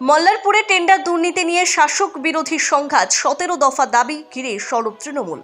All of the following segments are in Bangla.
মল্লারপুরে টেন্ডার দুর্নীতি নিয়ে শাসক বিরোধী সংঘাত সতেরো দফা দাবি ঘিরে সরব তৃণমূল।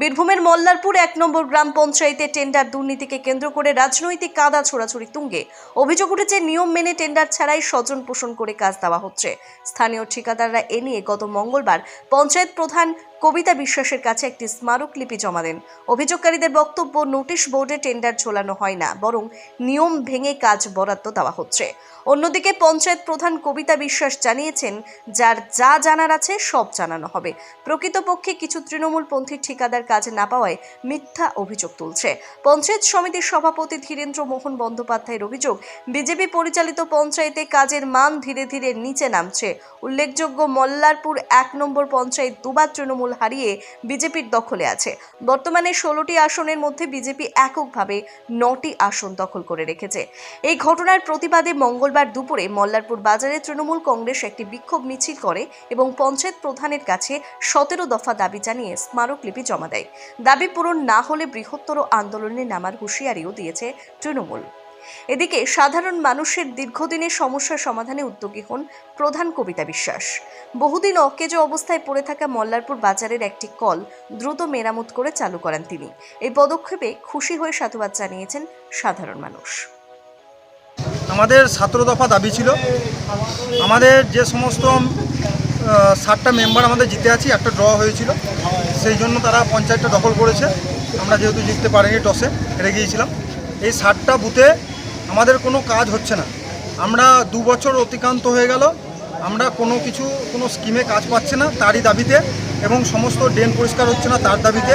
বীরভূমের মল্লারপুর এক নম্বর গ্রাম পঞ্চায়েতে টেন্ডার দুর্নীতিকে কেন্দ্র করে রাজনৈতিক কাদা ছোড়াছড়ি তুঙ্গে। অভিযোগ উঠেছে, নিয়ম মেনে টেন্ডার ছাড়াই স্বজন পোষণ করে কাজ দেওয়া হচ্ছে। স্থানীয় ঠিকাদাররা এ নিয়ে গত মঙ্গলবার পঞ্চায়েত প্রধান কবিতা বিশ্বাসের কাছে একটি স্মারকলিপি জমা দেন। অভিযোগকারীদের বক্তব্য, নোটিশ বোর্ডে টেন্ডার ঝোলানো হয় না, বরং নিয়ম ভেঙে কাজ বরাদ্দ দেওয়া হচ্ছে। অন্যদিকে পঞ্চায়েত প্রধান কবিতা বিশ্বাস জানিয়েছেন, যার যা জানার আছে সব জানানো হবে। প্রকৃতপক্ষে কিছু তৃণমূলপন্থী ঠিকাদার কাজ না পাওয়ায় মিথ্যা অভিযোগ তুলছে। পঞ্চায়েত সমিতির সভাপতি ধীরেন্দ্র মোহন বন্দ্যোপাধ্যায়ের অভিযোগ, বিজেপি পরিচালিত পঞ্চায়েতে কাজের মান ধীরে ধীরে নিচে নামছে। উল্লেখযোগ্য, মল্লারপুর এক নম্বর পঞ্চায়েত দুবার তৃণমূল হারিয়ে বিজেপির দখলে আছে। বর্তমানে ষোলোটি আসনের মধ্যে বিজেপি এককভাবে নটি আসন দখল করে রেখেছে। এই ঘটনার প্রতিবাদে মঙ্গলবার দুপুরে মল্লারপুর বাজারে তৃণমূল কংগ্রেস একটি বিক্ষোভ মিছিল করে এবং পঞ্চায়েত প্রধানের কাছে সতেরো দফা দাবি জানিয়ে স্মারকলিপি জমা দেয়। দাবি পূরণ না হলে বৃহত্তর আন্দোলনে নামার হুঁশিয়ারিও দিয়েছে তৃণমূল। এদিকে সাধারণ মানুষের দীর্ঘদিনের সমস্যা সমাধানে উদ্যোগী হন প্রধান কবিতা বিশ্বাস। বহুদিন অকেজো অবস্থায় পড়ে থাকা মল্লারপুর বাজারের একটি কল দ্রুত মেরামত করে চালু করেন তিনি। এই পদক্ষেপে খুশি হয়ে সাধুবাদ জানিয়েছেন সাধারণ মানুষ। আমাদের সতেরো দফা দাবি ছিল, আমাদের যে সমস্ত ষাটটা মেম্বার আমাদের জিতে আছি, একটা ড্র হয়েছিল। সেই জন্য তারা পঞ্চায়েতটা দখল করেছে। আমরা যেহেতু জিততে পারিনি টসে হেরে গিয়েছিলাম। এই ষাটটা বুথে আমাদের কোনো কাজ হচ্ছে না। আমরা দু বছর অতিক্রান্ত হয়ে গেল। আমরা কোনো কিছু, কোনো স্কিমে কাজ পাচ্ছে না তারই দাবিতে এবং সমস্ত ড্রেন পরিষ্কার হচ্ছে না তার দাবিতে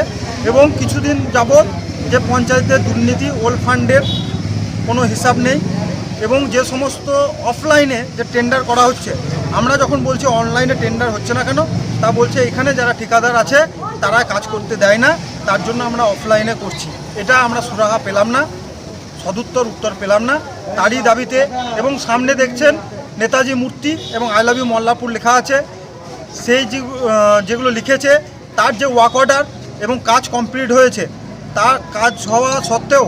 এবং কিছুদিন যাবৎ যে পঞ্চায়েতের দুর্নীতি ওল্ড ফান্ডের কোনো হিসাব নেই এবং যে সমস্ত অফলাইনে যে টেন্ডার করা হচ্ছে, আমরা যখন বলছি অনলাইনে টেন্ডার হচ্ছে না কেন, তা বলছে এখানে যারা ঠিকাদার আছে তারা কাজ করতে দেয় না, তার জন্য আমরা অফলাইনে করছি। এটা আমরা সুরাহা পেলাম না। সদুত্তর উত্তর পেলাম না। তারই দাবিতে এবং সামনে দেখছেন নেতাজি মূর্তি এবং আই লাভ ইউ মল্লাপুর লেখা আছে। সেই যেগুলো লিখেছে, তার যে ওয়ার্ক অর্ডার এবং কাজ কমপ্লিট হয়েছে তার কাজ হওয়া সত্ত্বেও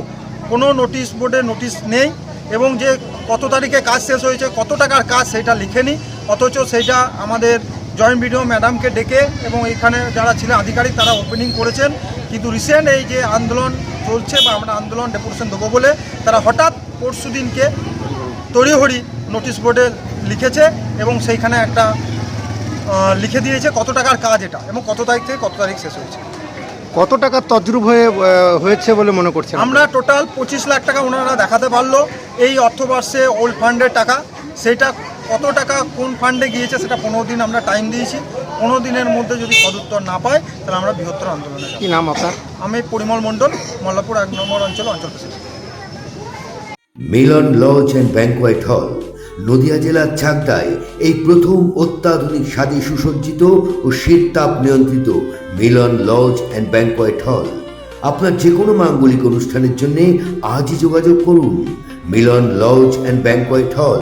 কোনো নোটিশ বোর্ডে নোটিশ নেই এবং যে কত তারিখে কাজ শেষ হয়েছে, কত টাকার কাজ সেটা লিখেনি, অথচ সেইটা আমাদের জয়েন্ট বিডিও ম্যাডামকে ডেকে এবং এখানে যারা ছিলেন আধিকারিক তারা ওপেনিং করেছেন। কিন্তু রিসেন্ট এই যে আন্দোলন চলছে বা আমরা আন্দোলন ডেপুটেশন দেবো বলে তারা হঠাৎ পরশু দিনকে তড়িহড়ি নোটিশ বোর্ডে লিখেছে এবং সেইখানে একটা লিখে দিয়েছে কত টাকার কাজ এটা এবং কত তারিখ থেকে কত তারিখ শেষ হয়েছে। কত টাকা তদ্রুপ হয়ে হয়েছে বলে মনে করছেন আমরা টোটাল পঁচিশ লাখ টাকা ওনারা দেখাতে পারল। এই অর্থবর্ষে ওল্ড ফান্ডের টাকা সেটা কত টাকা কোন ফান্ডে গিয়েছে সেটা পনেরো দিন আমরা টাইম দিয়েছি। পনেরো দিনের মধ্যে যদি সদুত্তর না পাই তাহলে আমরা বৃহত্তর আন্দোলনে কি নাম আপনার? আমি পরিমল মণ্ডল মল্লাপুর এক নম্বর অঞ্চল অঞ্চল president Milan lodge and banquet hall Nadia জেলার চাকদায় এই প্রথম অত্যাধুনিক স্বাদে সুসজ্জিত ও শীততাপ নিয়ন্ত্রিত মিলন লজ অ্যান্ড ব্যাংকোয়েট হল। আপনার যে কোনো মাঙ্গলিক অনুষ্ঠানের জন্য আজই যোগাযোগ করুন। মিলন লজ অ্যান্ড ব্যাংকোয়েট হল।